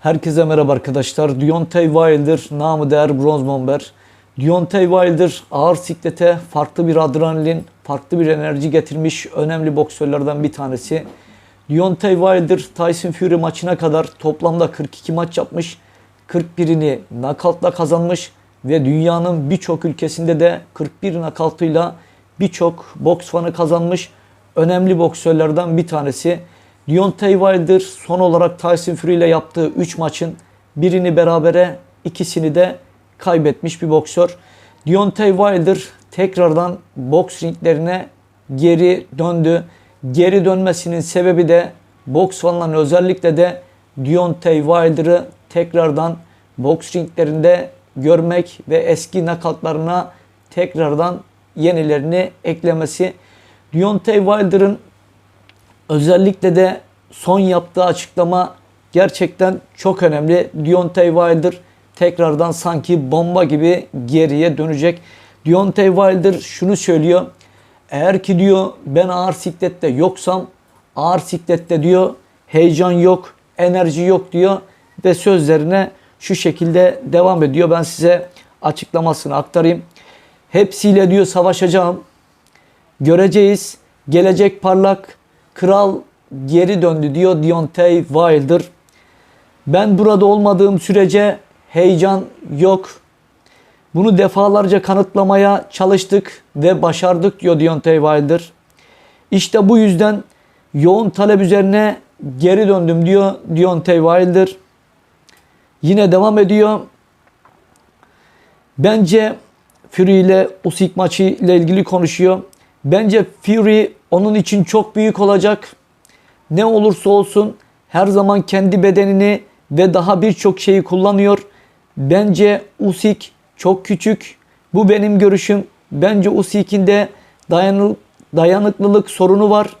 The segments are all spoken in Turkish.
Herkese merhaba arkadaşlar. Deontay Wilder, namı değer Bronze Bomber. Deontay Wilder ağır siklete farklı bir adrenalin, farklı bir enerji getirmiş önemli boksörlerden bir tanesi. Deontay Wilder, Tyson Fury maçına kadar toplamda 42 maç yapmış. 41'ini nakavtla kazanmış ve dünyanın birçok ülkesinde de 41 nakavtıyla birçok boks fanı kazanmış önemli boksörlerden bir tanesi. Deontay Wilder son olarak Tyson Fury ile yaptığı 3 maçın birini berabere, ikisini de kaybetmiş bir boksör. Deontay Wilder tekrardan boks ringlerine geri döndü. Geri dönmesinin sebebi de boks fanların özellikle de Deontay Wilder'ı tekrardan boks ringlerinde görmek ve eski nakatlarına tekrardan yenilerini eklemesi. Deontay Wilder'ın özellikle de son yaptığı açıklama gerçekten çok önemli. Deontay Wilder tekrardan sanki bomba gibi geriye dönecek. Deontay Wilder şunu söylüyor. Eğer ki diyor ben ağır siklette yoksam ağır siklette diyor heyecan yok, enerji yok diyor ve sözlerine şu şekilde devam ediyor. Ben size açıklamasını aktarayım. Hepsiyle diyor savaşacağım. Göreceğiz. Gelecek parlak. Kral geri döndü diyor Deontay Wilder. Ben burada olmadığım sürece heyecan yok. Bunu defalarca kanıtlamaya çalıştık ve başardık diyor Deontay Wilder. İşte bu yüzden yoğun talep üzerine geri döndüm diyor Deontay Wilder. Yine devam ediyor. Bence Fury ile Usyk maçı ile ilgili konuşuyor. Bence Fury onun için çok büyük olacak. Ne olursa olsun her zaman kendi bedenini ve daha birçok şeyi kullanıyor. Bence Usyk çok küçük. Bu benim görüşüm. Bence Usyk'in de dayanı, dayanıklılık sorunu var.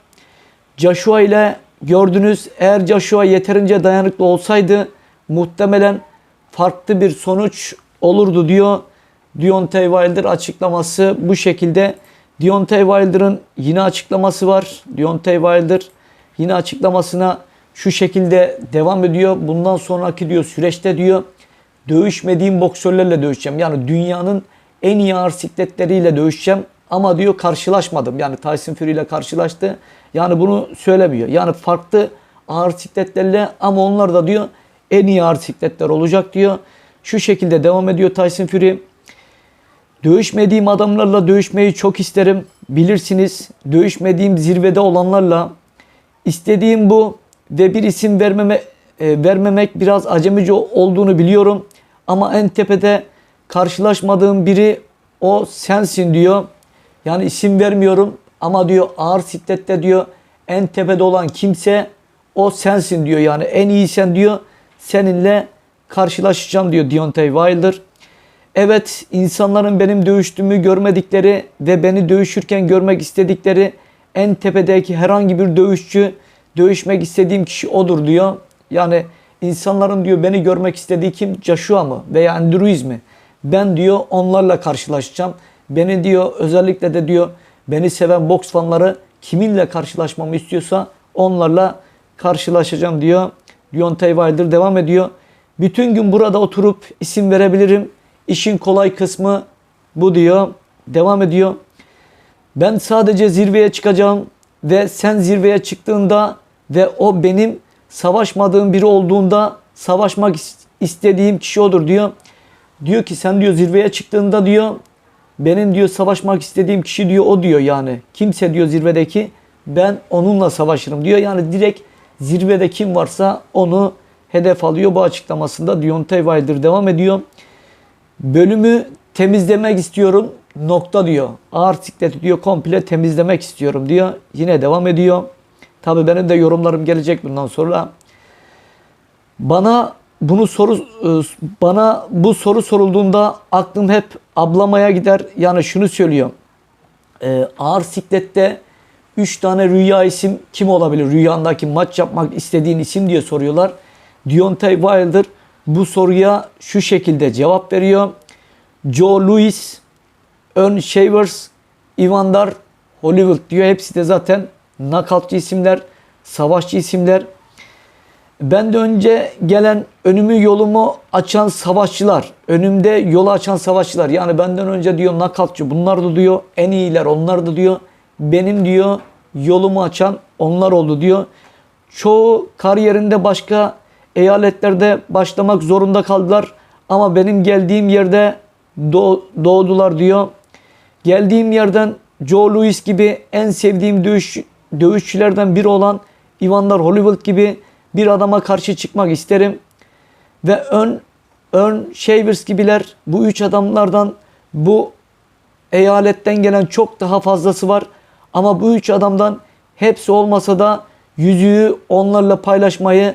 Joshua ile gördünüz eğer Joshua yeterince dayanıklı olsaydı muhtemelen farklı bir sonuç olurdu diyor. Deontay Wilder açıklaması bu şekilde. Deontay Wilder'ın yine açıklaması var. Deontay Wilder yine açıklamasına şu şekilde devam ediyor. Bundan sonraki diyor süreçte diyor dövüşmediğim boksörlerle dövüşeceğim. Yani dünyanın en iyi ağır sikletleriyle dövüşeceğim. Ama diyor karşılaşmadım. Yani Tyson Fury ile karşılaştı. Yani bunu söylemiyor. Yani farklı ağır sikletlerle ama onlar da diyor en iyi ağır sikletler olacak diyor. Şu şekilde devam ediyor Tyson Fury. Dövüşmediğim adamlarla dövüşmeyi çok isterim. Bilirsiniz dövüşmediğim zirvede olanlarla istediğim bu ve bir isim vermeme, e, vermemek biraz acemice olduğunu biliyorum. Ama en tepede karşılaşmadığım biri o sensin diyor. Yani isim vermiyorum ama diyor ağır siklette diyor en tepede olan kimse o sensin diyor. Yani en iyi sen diyor seninle karşılaşacağım diyor Deontay Wilder. Evet insanların benim dövüştüğümü görmedikleri ve beni dövüşürken görmek istedikleri en tepedeki herhangi bir dövüşçü dövüşmek istediğim kişi odur diyor. Yani insanların diyor beni görmek istediği kim? Joshua mı veya Andrew Ruiz mi? Ben diyor onlarla karşılaşacağım. Beni diyor özellikle de diyor beni seven boks fanları kiminle karşılaşmamı istiyorsa onlarla karşılaşacağım diyor. Deontay Wilder devam ediyor. Bütün gün burada oturup isim verebilirim. İşin kolay kısmı bu diyor. Devam ediyor. Ben sadece zirveye çıkacağım ve sen zirveye çıktığında ve o benim savaşmadığım biri olduğunda savaşmak istediğim kişi odur diyor. Diyor ki sen diyor zirveye çıktığında diyor benim diyor savaşmak istediğim kişi diyor o diyor yani. Kimse diyor zirvedeki ben onunla savaşırım diyor. Yani direkt zirvede kim varsa onu hedef alıyor. Bu açıklamasında Deontay Wilder devam ediyor. Bölümü temizlemek istiyorum nokta diyor. Ağır sikleti diyor komple temizlemek istiyorum diyor. Yine devam ediyor. Tabii benim de yorumlarım gelecek bundan sonra. Bana bunu soru bana bu soru sorulduğunda aklım hep ablamaya gider. Yani şunu söylüyor. Ee, ağır siklette 3 tane rüya isim kim olabilir? Rüyandaki maç yapmak istediğin isim diye soruyorlar. Deontay Wilder bu soruya şu şekilde cevap veriyor. Joe Louis, Ern Shavers, Evander Hollywood diyor. Hepsi de zaten knockoutçı isimler, savaşçı isimler. Ben de önce gelen önümü yolumu açan savaşçılar, önümde yolu açan savaşçılar. Yani benden önce diyor nakavtçı bunlar da diyor en iyiler onlar da diyor. Benim diyor yolumu açan onlar oldu diyor. Çoğu kariyerinde başka eyaletlerde başlamak zorunda kaldılar. Ama benim geldiğim yerde doğ- doğdular diyor. Geldiğim yerden Joe Louis gibi en sevdiğim dövüş, dövüşçülerden biri olan Evander Holyfield gibi bir adama karşı çıkmak isterim. Ve ön ön Shavers gibiler bu üç adamlardan bu eyaletten gelen çok daha fazlası var. Ama bu üç adamdan hepsi olmasa da yüzüğü onlarla paylaşmayı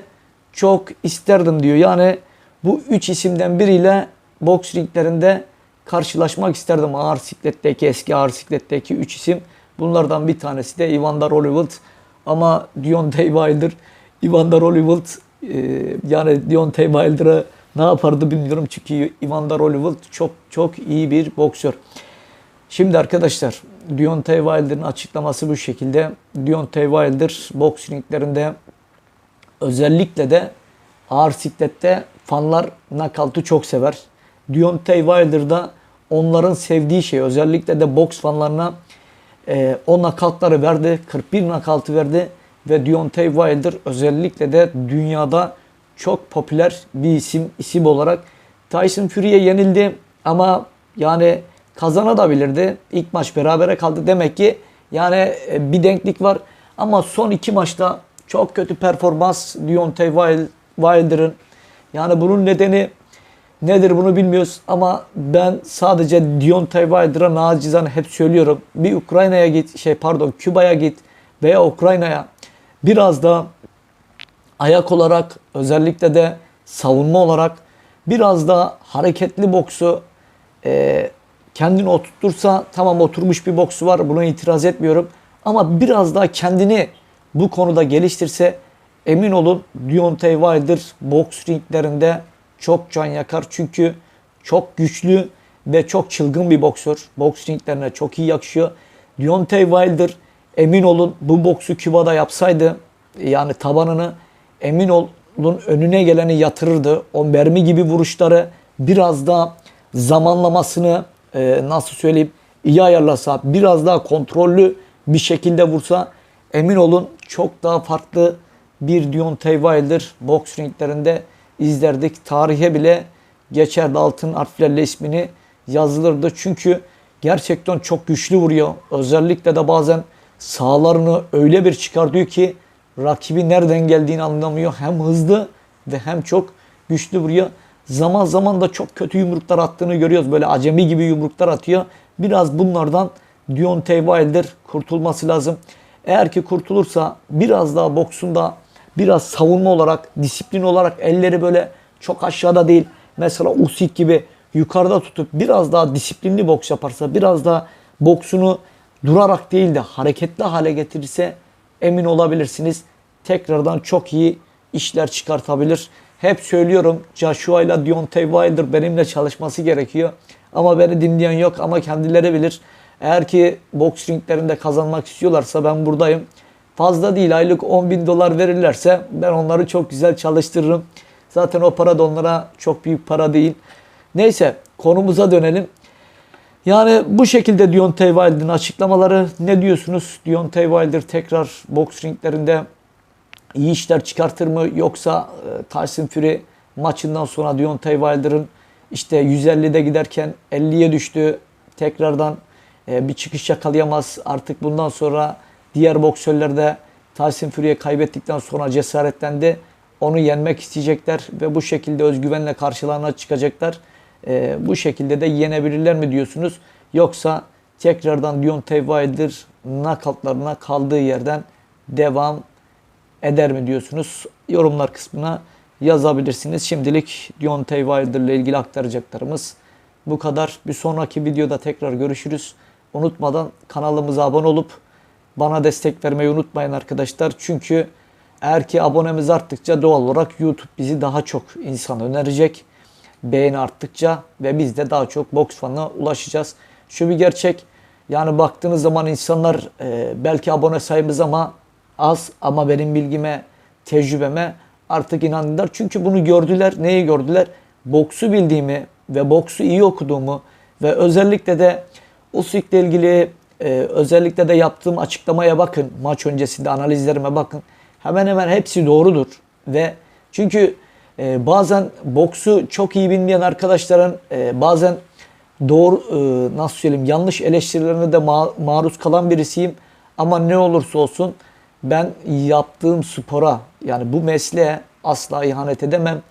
çok isterdim diyor. Yani bu üç isimden biriyle boks ringlerinde karşılaşmak isterdim. Ağır sikletteki, eski ağır sikletteki üç isim. Bunlardan bir tanesi de Evander Holyfield. Ama Deontay Wilder, Evander Holyfield e, yani Deontay Wilder'a ne yapardı bilmiyorum. Çünkü Evander Holyfield çok çok iyi bir boksör. Şimdi arkadaşlar Deontay Wilder'ın açıklaması bu şekilde. Deontay Wilder boks ringlerinde özellikle de ağır siklette fanlar nakaltı çok sever. Deontay Wilder da onların sevdiği şey özellikle de boks fanlarına e, o nakaltları verdi. 41 nakaltı verdi ve Deontay Wilder özellikle de dünyada çok popüler bir isim isim olarak Tyson Fury'ye yenildi ama yani kazanabilirdi. İlk maç berabere kaldı. Demek ki yani e, bir denklik var. Ama son iki maçta çok kötü performans Deontay Wild- Wilder'ın. Yani bunun nedeni nedir bunu bilmiyoruz ama ben sadece Deontay Wilder'a nacizane hep söylüyorum. Bir Ukrayna'ya git, şey pardon Küba'ya git veya Ukrayna'ya biraz da ayak olarak özellikle de savunma olarak biraz da hareketli boksu e, kendini oturtursa tamam oturmuş bir boksu var buna itiraz etmiyorum. Ama biraz daha kendini bu konuda geliştirse emin olun Deontay Wilder boks ringlerinde çok can yakar. Çünkü çok güçlü ve çok çılgın bir boksör. Boks ringlerine çok iyi yakışıyor. Deontay Wilder emin olun bu boksu Küba'da yapsaydı yani tabanını emin olun önüne geleni yatırırdı. O mermi gibi vuruşları biraz daha zamanlamasını e, nasıl söyleyeyim iyi ayarlasa, biraz daha kontrollü bir şekilde vursa emin olun çok daha farklı bir Deontay Wilder boks ringlerinde izlerdik. Tarihe bile geçerdi altın harflerle ismini yazılırdı. Çünkü gerçekten çok güçlü vuruyor. Özellikle de bazen sağlarını öyle bir çıkartıyor ki rakibi nereden geldiğini anlamıyor. Hem hızlı ve hem çok güçlü vuruyor. Zaman zaman da çok kötü yumruklar attığını görüyoruz. Böyle acemi gibi yumruklar atıyor. Biraz bunlardan Deontay Wilder kurtulması lazım. Eğer ki kurtulursa biraz daha boksunda biraz savunma olarak, disiplin olarak elleri böyle çok aşağıda değil. Mesela Usyk gibi yukarıda tutup biraz daha disiplinli boks yaparsa, biraz daha boksunu durarak değil de hareketli hale getirirse emin olabilirsiniz. Tekrardan çok iyi işler çıkartabilir. Hep söylüyorum Joshua ile Deontay Wilder benimle çalışması gerekiyor. Ama beni dinleyen yok ama kendileri bilir. Eğer ki boks ringlerinde kazanmak istiyorlarsa ben buradayım. Fazla değil aylık 10 bin dolar verirlerse ben onları çok güzel çalıştırırım. Zaten o para da onlara çok büyük para değil. Neyse konumuza dönelim. Yani bu şekilde Deontay Wilder'ın açıklamaları ne diyorsunuz? Deontay Wilder tekrar boks ringlerinde iyi işler çıkartır mı? Yoksa e, Tyson Fury maçından sonra Deontay Wilder'ın işte 150'de giderken 50'ye düştü. Tekrardan e, bir çıkış yakalayamaz. Artık bundan sonra diğer boksörler de Tyson Fury'ye kaybettikten sonra cesaretlendi. Onu yenmek isteyecekler ve bu şekilde özgüvenle karşılarına çıkacaklar. E, bu şekilde de yenebilirler mi diyorsunuz? Yoksa tekrardan Deontay Wilder knockoutlarına kaldığı yerden devam eder mi diyorsunuz? Yorumlar kısmına yazabilirsiniz. Şimdilik Deontay Wilder ile ilgili aktaracaklarımız bu kadar. Bir sonraki videoda tekrar görüşürüz. Unutmadan kanalımıza abone olup bana destek vermeyi unutmayın arkadaşlar. Çünkü eğer ki abonemiz arttıkça doğal olarak YouTube bizi daha çok insan önerecek. Beğeni arttıkça ve biz de daha çok boks fanına ulaşacağız. Şu bir gerçek. Yani baktığınız zaman insanlar e, belki abone sayımız ama az ama benim bilgime, tecrübeme artık inandılar. Çünkü bunu gördüler. Neyi gördüler? Boksu bildiğimi ve boksu iyi okuduğumu ve özellikle de Usyk'le ilgili e, özellikle de yaptığım açıklamaya bakın. Maç öncesinde analizlerime bakın. Hemen hemen hepsi doğrudur. Ve çünkü e, bazen boksu çok iyi bilmeyen arkadaşların e, bazen doğru e, nasıl söyleyeyim yanlış eleştirilerine de ma- maruz kalan birisiyim. Ama ne olursa olsun ben yaptığım spora yani bu mesleğe asla ihanet edemem.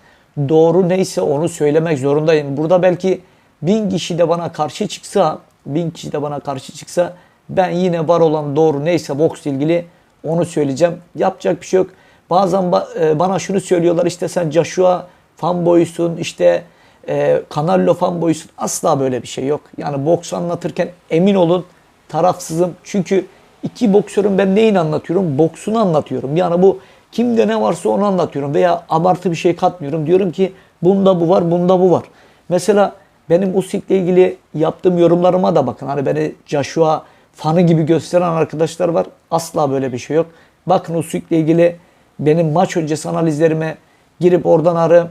Doğru neyse onu söylemek zorundayım. Burada belki bin kişi de bana karşı çıksa, bin kişi de bana karşı çıksa ben yine var olan doğru neyse boksla ilgili onu söyleyeceğim. Yapacak bir şey yok. Bazen ba- e, bana şunu söylüyorlar işte sen Joshua fanboysun işte e, Canelo fanboysun. Asla böyle bir şey yok. Yani boks anlatırken emin olun tarafsızım. Çünkü iki boksörün ben neyini anlatıyorum? Boksunu anlatıyorum. Yani bu kimde ne varsa onu anlatıyorum. Veya abartı bir şey katmıyorum. Diyorum ki bunda bu var, bunda bu var. Mesela benim Usyk'le ilgili yaptığım yorumlarıma da bakın. Hani beni Joshua fanı gibi gösteren arkadaşlar var. Asla böyle bir şey yok. Bakın Usyk'le ilgili benim maç öncesi analizlerime girip oradan arı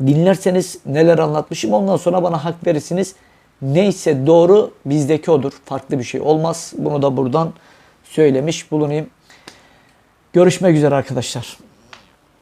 dinlerseniz neler anlatmışım. Ondan sonra bana hak verirsiniz. Neyse doğru bizdeki odur. Farklı bir şey olmaz. Bunu da buradan söylemiş bulunayım. Görüşmek üzere arkadaşlar.